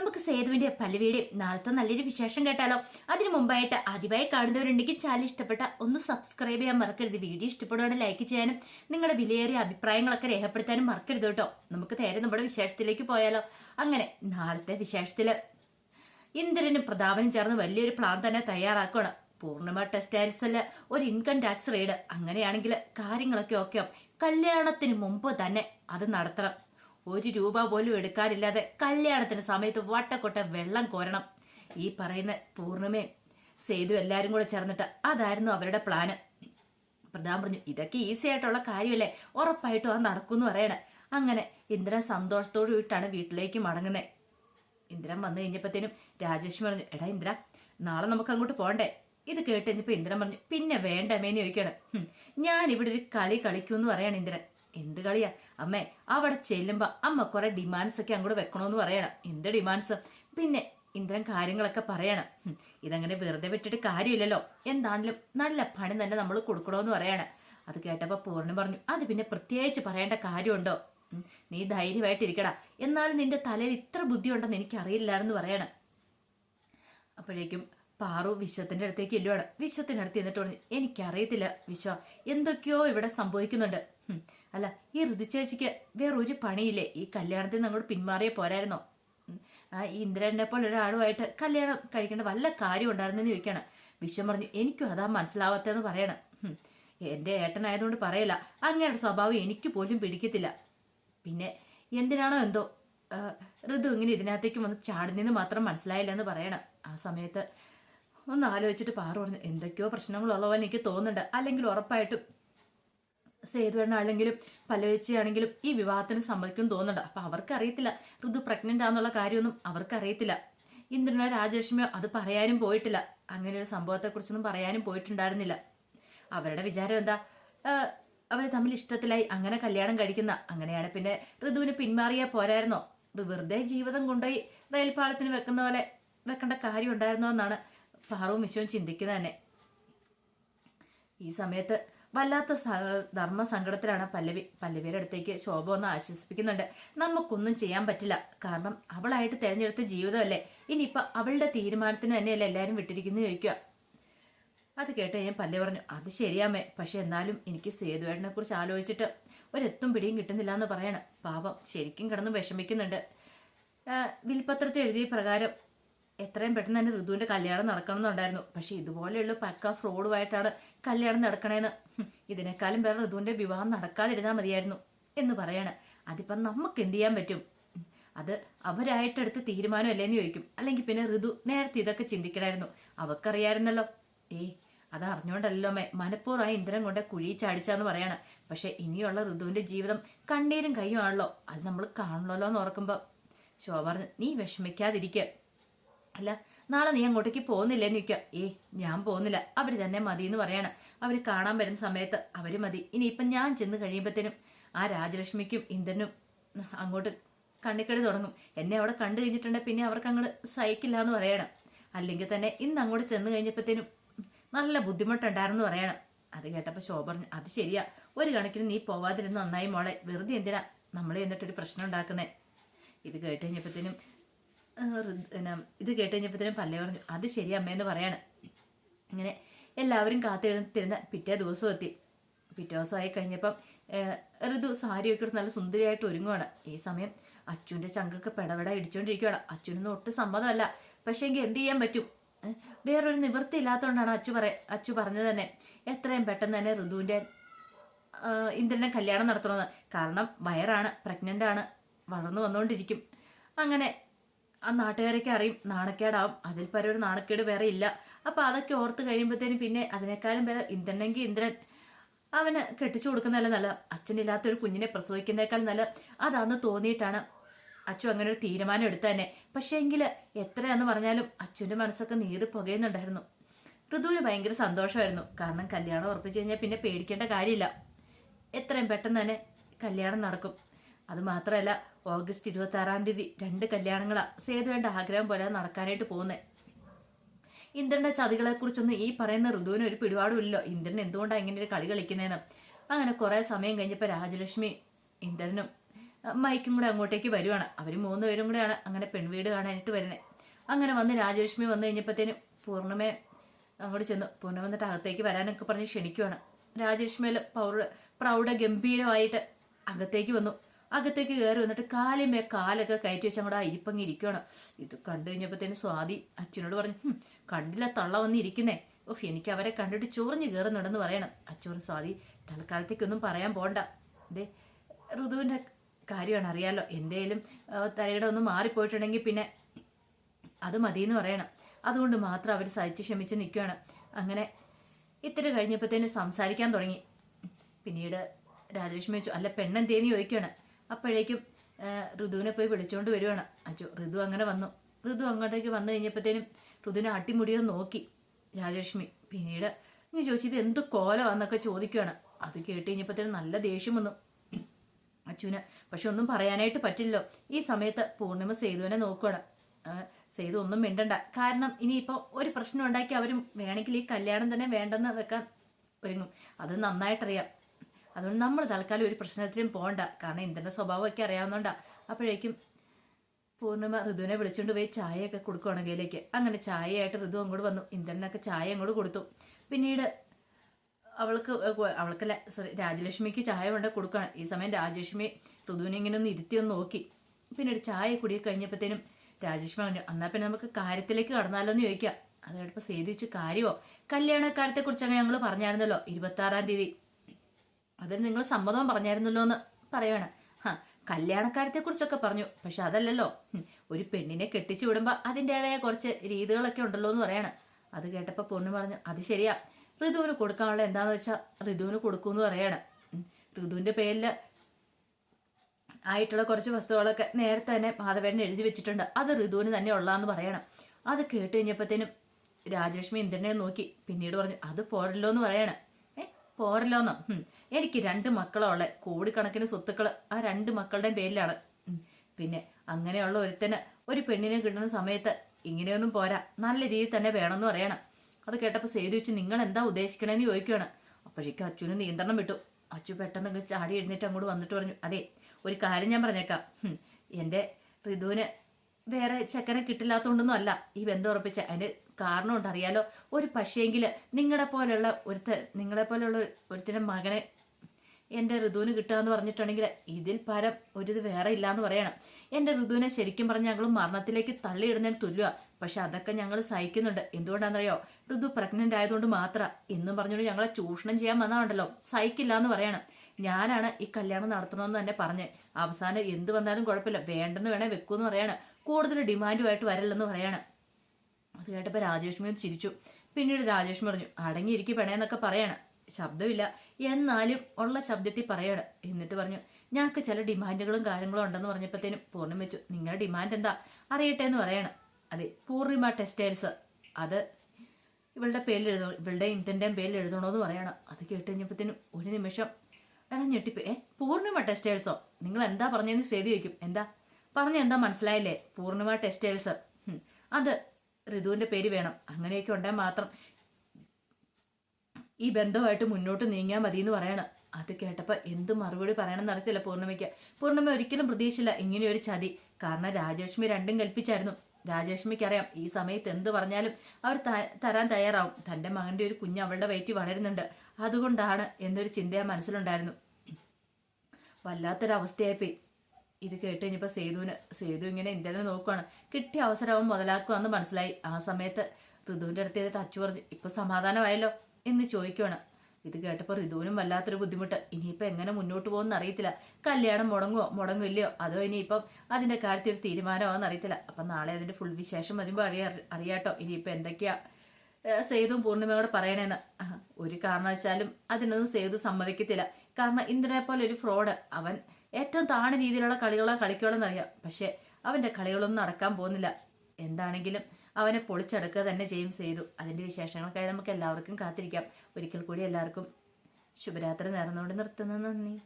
നമുക്ക് സേതുവിന്റെ പല്ലവിയുടെയും നാളത്തെ നല്ലൊരു വിശേഷം കേട്ടാലോ? അതിനു മുമ്പായിട്ട് ആദ്യമായി കാണുന്നവരുണ്ടെങ്കിൽ ചാനൽ ഇഷ്ടപ്പെട്ട ഒന്ന് സബ്സ്ക്രൈബ് ചെയ്യാൻ മറക്കരുത്. വീഡിയോ ഇഷ്ടപ്പെടുകയാണെങ്കിൽ ലൈക്ക് ചെയ്യാനും നിങ്ങളുടെ വിലയേറിയ അഭിപ്രായങ്ങളൊക്കെ രേഖപ്പെടുത്താനും മറക്കരുത് കേട്ടോ. നമുക്ക് നേരെ നമ്മുടെ വിശേഷത്തിലേക്ക് പോയാലോ. അങ്ങനെ നാളത്തെ വിശേഷത്തിൽ ഇന്ദ്രനും പ്രതാപനും ചേർന്ന് വലിയൊരു പ്ലാൻ തന്നെ തയ്യാറാക്കുകയാണ് പൂർണിമ ടെക്സ്റ്റൈൽസിൽ ഒരു ഇൻകം ടാക്സ് റെയ്ഡ് അങ്ങനെയാണെങ്കിൽ കാര്യങ്ങളൊക്കെ ഓക്കെ. കല്യാണത്തിന് മുമ്പ് തന്നെ അത് നടത്തണം. ഒരു രൂപ പോലും എടുക്കാനില്ലാതെ കല്യാണത്തിന് സമയത്ത് വട്ടക്കൊട്ട വെള്ളം കോരണം. ഈ പറയുന്ന പൂർണമേ സേതു എല്ലാരും കൂടെ ചേർന്നിട്ട് അതായിരുന്നു അവരുടെ പ്ലാന്. പ്രധാൻ പറഞ്ഞു ഇതൊക്കെ ഈസി ആയിട്ടുള്ള കാര്യമല്ലേ? ഉറപ്പായിട്ടും അത് നടക്കുമെന്ന് പറയണേ. അങ്ങനെ ഇന്ദ്രൻ സന്തോഷത്തോടു വിട്ടാണ് വീട്ടിലേക്ക് മടങ്ങുന്നത് ഇന്ദ്രൻ വന്നു കഴിഞ്ഞപ്പോഴത്തേനും രാജേഷ് പറഞ്ഞു എടാ ഇന്ദ്ര നാളെ നമുക്ക് അങ്ങോട്ട് പോണ്ടേ ഇത് കേട്ട് കഴിഞ്ഞപ്പോൾ ഇന്ദ്രൻ പറഞ്ഞു പിന്നെ വേണ്ടമേന്ന് ചോദിക്കണം "ഹും, ഞാൻ ഇവിടെ ഒരു കളി കളിക്കൂന്ന് പറയാണ് ഇന്ദ്രൻ. എന്ത് കളിയാ? അമ്മേ അവിടെ ചെല്ലുമ്പോ അമ്മ കുറെ ഡിമാൻഡ്സ് ഒക്കെ അങ്ങോട്ട് വെക്കണോന്ന് പറയണം. എന്ത് ഡിമാൻഡ്സ് പിന്നെ ഇന്ദ്രൻ കാര്യങ്ങളൊക്കെ പറയണം. ഇതങ്ങനെ വെറുതെ വിട്ടിട്ട് കാര്യമില്ലല്ലോ. എന്താണെങ്കിലും നല്ല പണി തന്നെ നമ്മൾ കൊടുക്കണോന്ന് പറയണം. അത് കേട്ടപ്പോ പൂർണി പറഞ്ഞു അത് പിന്നെ പ്രത്യേകിച്ച് പറയേണ്ട കാര്യമുണ്ടോ? നീ ധൈര്യമായിട്ടിരിക്കടാ. എന്നാലും നിന്റെ തലയിൽ ഇത്ര ബുദ്ധിയുണ്ടെന്ന് എനിക്ക് അറിയില്ലായിരുന്നു പറയണം. അപ്പോഴേക്കും പാറു വിശ്വത്തിന്റെ അടുത്തേക്ക് ഇല്ലുവാണ് വിശ്വത്തിന്റെ അടുത്ത് എന്നിട്ട് പറഞ്ഞു എനിക്കറിയത്തില്ല വിശ്വ എന്തൊക്കെയോ ഇവിടെ സംഭവിക്കുന്നുണ്ട്. അല്ല ഈ ഋതുചേച്ചിക്ക് ഒരു പണിയില്ലേ? ഈ കല്യാണത്തിൽ നിന്ന് അങ്ങോട്ട് പിന്മാറിയേ പോരായിരുന്നോ? ആ ഇന്ദ്രനെ പോലെ ഒരാളുമായിട്ട് കല്യാണം കഴിക്കേണ്ട വല്ല കാര്യം ഉണ്ടായിരുന്നെന്ന് ചോദിക്കണം. വിശ്വം പറഞ്ഞു എനിക്കും അതാ മനസ്സിലാവാത്തതെന്ന് പറയണം. എന്റെ ഏട്ടനായതുകൊണ്ട് പറയില്ല. അങ്ങയുടെ സ്വഭാവം എനിക്ക് പോലും പിടിക്കത്തില്ല. പിന്നെ എന്തിനാണോ എന്തോ ഋതു ഇങ്ങനെ ഇതിനകത്തേക്ക് വന്ന് ചാടുന്നെന്ന് മാത്രം മനസ്സിലായില്ല എന്ന് പറയണം. ആ സമയത്ത് ഒന്ന് ആലോചിച്ചിട്ട് പാറു പറഞ്ഞു എന്തൊക്കെയോ പ്രശ്നങ്ങളുള്ളവൻ എനിക്ക് തോന്നുന്നുണ്ട്. അല്ലെങ്കിൽ ഉറപ്പായിട്ടും സേതുവണ്ണാണെങ്കിലും പല്ലവച്ചിയാണെങ്കിലും ഈ വിവാഹത്തിന് സമ്മതിക്കും തോന്നുന്നുണ്ട്. അപ്പൊ അവർക്ക് അറിയത്തില്ല ഋതു പ്രഗ്നന്റ് ആണെന്നുള്ള കാര്യമൊന്നും അവർക്ക് അറിയത്തില്ല ഇന്ദ്രനോ രാജലക്ഷ്മിയോ അത് പറയാനും പോയിട്ടില്ല. അങ്ങനെ ഒരു സംഭവത്തെക്കുറിച്ചൊന്നും പറയാനും പോയിട്ടുണ്ടായിരുന്നില്ല. അവരുടെ വിചാരം എന്താ? അവർ തമ്മിൽ ഇഷ്ടത്തിലായി അങ്ങനെ കല്യാണം കഴിക്കുന്ന. അങ്ങനെയാണ് പിന്നെ ഋതുവിന് പിന്മാറിയാ പോരായിരുന്നോ? വെറുതെ ജീവിതം കൊണ്ടുപോയി റെയിൽപാളത്തിന് വെക്കുന്ന പോലെ വെക്കേണ്ട കാര്യം ഉണ്ടായിരുന്നോ എന്നാണ് പാറവും വിശ്വവും ചിന്തിക്കുന്നത് തന്നെ. ഈ സമയത്ത് വല്ലാത്ത ധർമ്മ സങ്കടത്തിലാണ് പല്ലവി പല്ലവിയുടെ അടുത്തേക്ക് ശോഭ ഒന്ന് ആശ്വസിപ്പിക്കുന്നുണ്ട്. നമുക്കൊന്നും ചെയ്യാൻ പറ്റില്ല. കാരണം അവളായിട്ട് തിരഞ്ഞെടുത്ത ജീവിതമല്ലേ? ഇനിയിപ്പൊ അവളുടെ തീരുമാനത്തിന് തന്നെയല്ലേ എല്ലാരും വിട്ടിരിക്കുന്നു ചോദിക്കുക. അത് കേട്ട് ഞാൻ പല്ലവി പറഞ്ഞു അത് ശരിയാമേ. പക്ഷെ എന്നാലും എനിക്ക് സേതുവേട്ടനെ കുറിച്ച് ആലോചിച്ചിട്ട് ഒരെത്തും പിടിയും കിട്ടുന്നില്ല എന്ന് പറയണം. പാപം ശരിക്കും കിടന്ന് വിഷമിക്കുന്നുണ്ട്. വിൽപത്രത്തെ എഴുതിയ പ്രകാരം എത്രയും പെട്ടെന്ന് തന്നെ ഋതുവിന്റെ കല്യാണം നടക്കണമെന്നുണ്ടായിരുന്നു. പക്ഷെ ഇതുപോലെയുള്ള പക്ക ഫ്രോഡുമായിട്ടാണ് കല്യാണം നടക്കണേന്ന്. ഇതിനേക്കാളും വേറെ ഋതുവിന്റെ വിവാഹം നടക്കാതിരുന്നാൽ മതിയായിരുന്നു എന്ന് പറയാണ്. അതിപ്പം നമുക്ക് എന്ത് ചെയ്യാൻ പറ്റും? അത് അവരായിട്ടെടുത്ത തീരുമാനമല്ലേന്ന് ചോദിക്കും. അല്ലെങ്കിൽ പിന്നെ ഋതു നേരത്തെ ഇതൊക്കെ ചിന്തിക്കണമായിരുന്നു അവക്കറിയായിരുന്നല്ലോ ഏയ് അത് അറിഞ്ഞോണ്ടല്ലോ മേ മനഃപൂർവമായി ഇന്ദ്രൻ കൊണ്ട് കുഴി ചാടിച്ചാന്ന് പറയാണ്. പക്ഷെ ഇനിയുള്ള ഋതുവിന്റെ ജീവിതം കണ്ണീരും കയ്യും ആണല്ലോ അത് നമ്മൾ കാണണല്ലോ എന്ന് ഓർക്കുമ്പോ ശോഭ നീ വിഷമിക്കാതിരിക്കുക അല്ല നാളെ നീ അങ്ങോട്ടേക്ക് പോകുന്നില്ലേ നിൽക്കുക ഏ ഞാൻ പോകുന്നില്ല. അവർ തന്നെ മതി എന്ന് പറയാണ്. അവർ കാണാൻ വരുന്ന സമയത്ത് അവർ മതി. ഇനിയിപ്പം ഞാൻ ചെന്ന് കഴിയുമ്പോഴത്തേനും ആ രാജലക്ഷ്മിക്കും ഇന്ദ്രനും അങ്ങോട്ട് കണ്ണിക്കടി തുടങ്ങും. എന്നെ അവിടെ കണ്ടു കഴിഞ്ഞിട്ടുണ്ടെങ്കിൽ പിന്നെ അവർക്ക് അങ്ങോട്ട് സഹിക്കില്ല എന്ന് പറയണം. അല്ലെങ്കിൽ തന്നെ ഇന്ന് അങ്ങോട്ട് ചെന്ന് കഴിഞ്ഞപ്പോഴത്തേനും നല്ല ബുദ്ധിമുട്ടുണ്ടായിരുന്നു പറയണം. അത് കേട്ടപ്പോൾ ശോഭ പറഞ്ഞു അത് ശരിയാ. ഒരു കണക്കിന് നീ പോവാതിരുന്ന് നന്നായി മോളെ. വെറുതെ എന്തിനാ നമ്മളെ എന്നിട്ടൊരു പ്രശ്നം ഉണ്ടാക്കുന്നേ? ഇത് കേട്ട് കഴിഞ്ഞപ്പോഴത്തേനും ഇത് കേട്ട് കഴിഞ്ഞപ്പോഴത്തേനും പല്ലേ പറഞ്ഞു അത് ശരി അമ്മയെന്ന് പറയാണ്. ഇങ്ങനെ എല്ലാവരും കാത്തിരുന്ന പിറ്റേ ദിവസം എത്തി. പിറ്റേ ദിവസമായി കഴിഞ്ഞപ്പം ഋതു സാരിയൊക്കെ നല്ല സുന്ദരിയായിട്ട് ഒരുങ്ങുവാണ്. ഈ സമയം അച്ഛന്റെ ചങ്കൊക്കെ പെടപെട ഇടിച്ചോണ്ടിരിക്കുകയാണ് അച്ഛനൊന്നും ഒട്ടും സമ്മതമല്ല. പക്ഷെ എങ്കിൽ എന്ത് ചെയ്യാൻ പറ്റും? വേറൊരു നിവൃത്തി ഇല്ലാത്തതുകൊണ്ടാണ് അച്ചു പറ അച്ചു പറഞ്ഞത് തന്നെ. എത്രയും പെട്ടെന്ന് തന്നെ ഋതുവിന്റെ ഇന്ദ്രനെ കല്യാണം നടത്തണമെന്ന്. കാരണം വയറാണ് പ്രഗ്നന്റ് ആണ് വളർന്നു വന്നുകൊണ്ടിരിക്കും. അങ്ങനെ ആ നാട്ടുകാരൊക്കെ അറിയും നാണക്കേടാവും. അതിൽ പരം ഒരു നാണക്കേട് വേറെ ഇല്ല. അപ്പൊ അതൊക്കെ ഓർത്ത് കഴിയുമ്പോഴത്തേനും പിന്നെ അതിനേക്കാളും വേറെ ഇന്ദ്രനെങ്കിൽ ഇന്ദ്രൻ. അവന് കെട്ടിച്ചു കൊടുക്കുന്നതല്ല നല്ല അച്ഛനില്ലാത്ത ഒരു കുഞ്ഞിനെ പ്രസവിക്കുന്നേക്കാൾ നല്ല അതാന്ന് തോന്നിയിട്ടാണ് അച്ചു അങ്ങനെ ഒരു തീരുമാനം എടുത്തന്നെ പക്ഷേ എങ്കിൽ എത്രയാന്ന് പറഞ്ഞാലും അച്ഛന്റെ മനസ്സൊക്കെ നീറി പുകയുന്നുണ്ടായിരുന്നു. ഋതുവിന് ഭയങ്കര സന്തോഷമായിരുന്നു. കാരണം കല്യാണം ഉറപ്പിച്ചു കഴിഞ്ഞാൽ പിന്നെ പേടിക്കേണ്ട കാര്യമില്ല. എത്രയും പെട്ടെന്ന് തന്നെ കല്യാണം നടക്കും. അത് മാത്രമല്ല ഓഗസ്റ്റ് ഇരുപത്തി ആറാം തീയതി രണ്ട് കല്യാണങ്ങളാ. സേതുവേണ്ട ആഗ്രഹം പോലെ നടക്കാനായിട്ട് പോകുന്നത് ഇന്ദ്രന്റെ ചതികളെ കുറിച്ചൊന്നും ഈ പറയുന്ന ഋതുവിന് ഒരു പിടിപാടുമില്ലല്ലോ. ഇന്ദ്രൻ എന്തുകൊണ്ടാണ് ഇങ്ങനെ ഒരു കളി കളിക്കുന്നതെന്ന് അങ്ങനെ കുറെ സമയം കഴിഞ്ഞപ്പോൾ രാജലക്ഷ്മി ഇന്ദ്രനും മൈക്കും കൂടെ അങ്ങോട്ടേക്ക് വരുവാണ്. അവർ മൂന്ന് പേരും കൂടെയാണ് അങ്ങനെ പെൺവീട് കാണാനായിട്ട് വരുന്നത് അങ്ങനെ വന്ന് രാജലക്ഷ്മി വന്നു കഴിഞ്ഞപ്പോഴത്തേനും പൂർണമേ അങ്ങോട്ട് ചെന്നു. പൂർണം വന്നിട്ട് അകത്തേക്ക് വരാനൊക്കെ പറഞ്ഞ് ക്ഷണിക്കുവാണ്. രാജലക്ഷ്മിയിൽ പൗർ പ്രൗഢ ഗംഭീരമായിട്ട് അകത്തേക്ക് വന്നു. അകത്തേക്ക് കയറി വന്നിട്ട് കാലിമേ കാലൊക്കെ കയറ്റി വെച്ച് നമ്മുടെ ഇരിപ്പങ്ങി ഇരിക്കുകയാണ് ഇത് കണ്ടു കഴിഞ്ഞപ്പോഴത്തേനും സ്വാതി അച്ഛനോട് പറഞ്ഞു കണ്ടില്ല തള്ള വന്നിരിക്കുന്നേ ഓഹ് എനിക്ക് അവരെ കണ്ടിട്ട് ചൊറിഞ്ഞു കയറുന്നുണ്ടെന്ന് പറയണം. അച്ഛൻ സ്വാതി തൽക്കാലത്തേക്കൊന്നും പറയാൻ പോണ്ട. ദേ ഋതുവിന്റെ കാര്യമാണ് അറിയാലോ. എന്തേലും തലയുടെ ഒന്ന് മാറിപ്പോയിട്ടുണ്ടെങ്കിൽ പിന്നെ അത് മതിയെന്ന് പറയണം. അതുകൊണ്ട് മാത്രം അവർ സഹിച്ച് ക്ഷമിച്ച് നിൽക്കുകയാണ് അങ്ങനെ ഇത്തിരി കഴിഞ്ഞപ്പോഴത്തേനും സംസാരിക്കാൻ തുടങ്ങി. പിന്നീട് രാജലക്ഷ്മി വെച്ചു അല്ല പെണ്ണെന്തേന്ന് ചോദിക്കുകയാണ് അപ്പോഴേക്കും ഋതുവിനെ പോയി വിളിച്ചുകൊണ്ട് വരുവാണ്. അച്ചു ഋതു അങ്ങനെ വന്നു. ഋതു അങ്ങോട്ടേക്ക് വന്നു കഴിഞ്ഞപ്പോഴത്തേനും ഋതുവിനെ അട്ടിമുടിയത് നോക്കി. രാജലക്ഷ്മി പിന്നീട് ഇങ്ങനെ ചോദിച്ചത് എന്ത് കോലമാന്നൊക്കെ ചോദിക്കുകയാണ് അത് കേട്ട് കഴിഞ്ഞപ്പോഴത്തേനും നല്ല ദേഷ്യം വന്നു. അച്ഛന് പക്ഷെ ഒന്നും പറയാനായിട്ട് പറ്റില്ലല്ലോ. ഈ സമയത്ത് പൂർണിമ സേതുവിനെ നോക്കുകയാണ് സേതു ഒന്നും മിണ്ടണ്ട. കാരണം ഇനിയിപ്പോൾ ഒരു പ്രശ്നം ഉണ്ടാക്കി അവരും വേണമെങ്കിൽ ഈ കല്യാണം തന്നെ വേണ്ടെന്ന് വെക്കാൻ ഒരുങ്ങും. അത് നന്നായിട്ടറിയാം. അതുകൊണ്ട് നമ്മൾ തൽക്കാലം ഒരു പ്രശ്നത്തിലും പോകണ്ട കാരണം ഇന്ദ്രന്റെ സ്വഭാവമൊക്കെ അറിയാവുന്നോണ്ടാ. അപ്പോഴേക്കും പൂർണിമ ഋതുവിനെ വിളിച്ചുകൊണ്ട് പോയി ചായയൊക്കെ കൊടുക്കുകയാണ് അങ്ങനെ ചായയായിട്ട് ഋതു അങ്ങോട്ട് വന്നു. ഇന്ദ്രനൊക്കെ ചായ അങ്ങോട്ട് കൊടുത്തു. പിന്നീട് അവൾക്ക് അവൾക്ക് അവൾക്കല്ല സോറി രാജലക്ഷ്മിക്ക് ചായ കൊണ്ട് കൊടുക്കണം. ഈ സമയം രാജലക്ഷ്മി ഋതുവിനെ ഇങ്ങനെ ഒന്ന് ഇരുത്തി ഒന്ന് നോക്കി. പിന്നീട് ചായ കുടി കഴിഞ്ഞപ്പോഴത്തേനും രാജലക്ഷ്മി പറഞ്ഞു എന്നാൽ പിന്നെ നമുക്ക് കാര്യത്തിലേക്ക് കടന്നാലോ എന്ന് ചോദിക്കാം. അത് കേട്ടപ്പോൾ സേതു വെച്ച് കാര്യമോ? കല്യാണക്കാര്യത്തെ അങ്ങനെ ഞങ്ങൾ പറഞ്ഞായിരുന്നല്ലോ ഇരുപത്താറാം തീയതി. അതിന് നിങ്ങൾ സമ്മതം പറഞ്ഞായിരുന്നല്ലോ എന്ന് പറയാണ്. ഹാ കല്യാണക്കാര്യത്തെ കുറിച്ചൊക്കെ പറഞ്ഞു. പക്ഷെ അതല്ലല്ലോ. ഒരു പെണ്ണിനെ കെട്ടിച്ചു വിടുമ്പോൾ അതിന്റെതായ കുറച്ച് രീതികളൊക്കെ ഉണ്ടല്ലോ എന്ന് പറയാണ്. അത് കേട്ടപ്പോൾ പൊണ്ണു പറഞ്ഞു അത് ശരിയാ. ഋതുവിന് കൊടുക്കാനുള്ള എന്താന്ന് വെച്ചാൽ ഋതുവിന് കൊടുക്കൂന്ന് പറയാണ്. ഋതുവിന്റെ പേരിൽ ആയിട്ടുള്ള കുറച്ച് വസ്തുക്കളൊക്കെ നേരത്തെ തന്നെ മാധവേടൻ എഴുതി വെച്ചിട്ടുണ്ട്. അത് ഋതുവിന് തന്നെ ഉള്ളാന്ന് പറയണം. അത് കേട്ട് കഴിഞ്ഞപ്പോഴത്തേനും രാജലക്ഷ്മി ഇന്ദ്രനെ നോക്കി. പിന്നീട് പറഞ്ഞു അത് പോരല്ലോ എന്ന് പറയണം. ഏ പോരല്ലോന്നോ. എനിക്ക് രണ്ട് മക്കളുള്ള കോടിക്കണക്കിന് സ്വത്തുക്കൾ ആ രണ്ട് മക്കളുടെയും പേരിലാണ്. പിന്നെ അങ്ങനെയുള്ള ഒരുത്തന് ഒരു പെണ്ണിനെ കിട്ടുന്ന സമയത്ത് ഇങ്ങനെയൊന്നും പോരാ. നല്ല രീതിയിൽ തന്നെ വേണമെന്ന് പറയണം. അത് കേട്ടപ്പോൾ സേതു വെച്ച് നിങ്ങൾ എന്താ ഉദ്ദേശിക്കണേന്ന് ചോദിക്കുകയാണ് അപ്പോഴേക്കും അച്ഛന് നിയന്ത്രണം വിട്ടു. അച്ചു പെട്ടെന്ന് ചാടി എഴുന്നേറ്റ് അങ്ങോട്ട് വന്നിട്ട് പറഞ്ഞു അതെ ഒരു കാര്യം ഞാൻ പറഞ്ഞേക്കാം. എന്റെ ഋതുവിന് വേറെ ചെക്കനെ കിട്ടില്ലാത്തതുകൊണ്ടൊന്നും അല്ല ഈ ബന്ധം ഉറപ്പിച്ച. അതിന് കാരണമുണ്ട് അറിയാലോ. ഒരു പക്ഷേങ്കിൽ നിങ്ങളെ പോലെയുള്ള ഒരുത്ത നിങ്ങളെ പോലെയുള്ള ഒരുത്തിന്റെ മകനെ എന്റെ ഋതുവിന് കിട്ടുക എന്ന് പറഞ്ഞിട്ടുണ്ടെങ്കിൽ ഇതിൽ പരം ഒരിത് വേറെ ഇല്ല എന്ന് പറയണം. എന്റെ ഋതുവിനെ ശരിക്കും പറഞ്ഞ് ഞങ്ങൾ മരണത്തിലേക്ക് തള്ളിയിടുന്നതിന് തുല്യമാണ് പക്ഷെ അതൊക്കെ ഞങ്ങൾ സഹിക്കുന്നുണ്ട്. എന്തുകൊണ്ടാണെന്നറിയോ? ഋതു പ്രഗ്നന്റ് ആയതുകൊണ്ട് മാത്രം. എന്നും പറഞ്ഞുകൊണ്ട് ഞങ്ങളെ ചൂഷണം ചെയ്യാൻ വന്നതുണ്ടല്ലോ സഹിക്കില്ല എന്ന് പറയണം. ഞാനാണ് ഈ കല്യാണം നടത്തണമെന്ന് തന്നെ പറഞ്ഞ്. അവസാനം എന്ത് വന്നാലും കുഴപ്പമില്ല. വേണ്ടെന്ന് വേണേ വെക്കൂന്ന് പറയാണ്. കൂടുതൽ ഡിമാൻഡുമായിട്ട് വരില്ലെന്ന് പറയാണ്. അത് കേട്ടപ്പോൾ രാജേഷ്മിയും ചിരിച്ചു. പിന്നീട് രാജേഷ് പറഞ്ഞു അടങ്ങിയിരിക്കും പെണേന്നൊക്കെ പറയാണ്. ശബ്ദമില്ല. എന്നാലും ഉള്ള ശബ്ദത്തിൽ പറയാണ്. എന്നിട്ട് പറഞ്ഞു ഞങ്ങൾക്ക് ചില ഡിമാൻഡുകളും കാര്യങ്ങളും ഉണ്ടെന്ന് പറഞ്ഞപ്പോഴത്തേനും പൂർണം വെച്ചു. നിങ്ങളുടെ ഡിമാൻഡ് എന്താ? അറിയട്ടെ എന്ന് പറയണം. അതെ പൂർണിമ ടെക്സ്റ്റൈൽസ്. അത് ഇവളുടെ പേരിൽ എഴുതണം? ഇവളുടെ ഇന്ത്യന്റെയും പേരിൽ എഴുതണോ എന്ന് പറയണം. അത് കേട്ട് കഴിഞ്ഞപ്പോഴത്തേനും ഒരു നിമിഷം ഞാൻ ഞെട്ടിപ്പോ. ഏ പൂർണിമ ടെക്സ്റ്റൈൽസോ? നിങ്ങൾ എന്താ പറഞ്ഞതെന്ന് ചെയ്തു വയ്ക്കും എന്താ? പറഞ്ഞു എന്താ മനസ്സിലായില്ലേ? പൂർണിമ ടെക്സ്റ്റൈൽസ്. അത് ഋതുവിന്റെ പേര് വേണം. അങ്ങനെയൊക്കെ ഉണ്ടെങ്കിൽ മാത്രം ഈ ബന്ധമായിട്ട് മുന്നോട്ട് നീങ്ങിയാൽ മതി എന്ന് പറയണം. അത് കേട്ടപ്പോൾ എന്ത് മറുപടി പറയണമെന്ന് അറിയത്തില്ല പൂർണിമയ്ക്ക്. പൂർണിമ ഒരിക്കലും പ്രതീക്ഷിച്ചില്ല ഇങ്ങനെയൊരു ചതി. കാരണം രാജലക്ഷ്മി രണ്ടും കൽപ്പിച്ചായിരുന്നു. രാജലക്ഷ്മിക്ക് അറിയാം ഈ സമയത്ത് എന്ത് പറഞ്ഞാലും അവർ തരാൻ തയ്യാറാവും. തന്റെ മകന്റെ ഒരു കുഞ്ഞ് അവളുടെ വയറ്റിൽ വളരുന്നുണ്ട്. അതുകൊണ്ടാണ് എന്നൊരു ചിന്ത ആ മനസ്സിലുണ്ടായിരുന്നു. വല്ലാത്തൊരവസ്ഥയായിപ്പോയി. ഇത് കേട്ട് കഴിഞ്ഞപ്പോൾ സേതുവിന് സേതു ഇങ്ങനെ ഇന്ത്യനെ നോക്കുവാണ്. കിട്ടിയ അവസരം അവൻ മുതലാക്കുവാന്ന് മനസ്സിലായി. ആ സമയത്ത് ഋതുവിന്റെ അടുത്ത് തച്ചു പറഞ്ഞു ഇപ്പം സമാധാനമായല്ലോ? എന്ന് ചോദിക്കുവാണ്. ഇത് കേട്ടപ്പോൾ ഋതുവിനും വല്ലാത്തൊരു ബുദ്ധിമുട്ട്. ഇനിയിപ്പോൾ എങ്ങനെ മുന്നോട്ട് പോകുമെന്ന് അറിയത്തില്ല. കല്യാണം മുടങ്ങുമോ മുടങ്ങില്ലയോ? അതോ ഇനിയിപ്പം അതിന്റെ കാര്യത്തിൽ ഒരു തീരുമാനമാണെന്ന് അറിയത്തില്ല. അപ്പം നാളെ അതിന്റെ ഫുൾ വിശേഷം വരുമ്പോൾ അറിയാ അറിയാട്ടോ. ഇനിയിപ്പോൾ എന്തൊക്കെയാ സേതുവും പൂർണിമയോട് പറയണേന്ന്. ഒരു കാരണവശാലും അതിനൊന്നും സേതു സമ്മതിക്കത്തില്ല. കാരണം ഇന്ദ്രനെ പോലെ ഒരു ഫ്രോഡ് അവൻ ഏറ്റവും താണ രീതിയിലുള്ള കളികളോ കളിക്കുകളെന്നറിയാം പക്ഷേ അവന്റെ കളികളൊന്നും നടക്കാൻ പോകുന്നില്ല. എന്താണെങ്കിലും അവനെ പൊളിച്ചെടുക്കുക തന്നെ ചെയ്യും ചെയ്തു. അതിന്റെ വിശേഷങ്ങൾക്കായി നമുക്ക് എല്ലാവർക്കും കാത്തിരിക്കാം. ഒരിക്കൽ കൂടി എല്ലാവർക്കും ശുഭരാത്രി നേർന്നുകൊണ്ട് നിർത്തുന്നു. നന്ദി.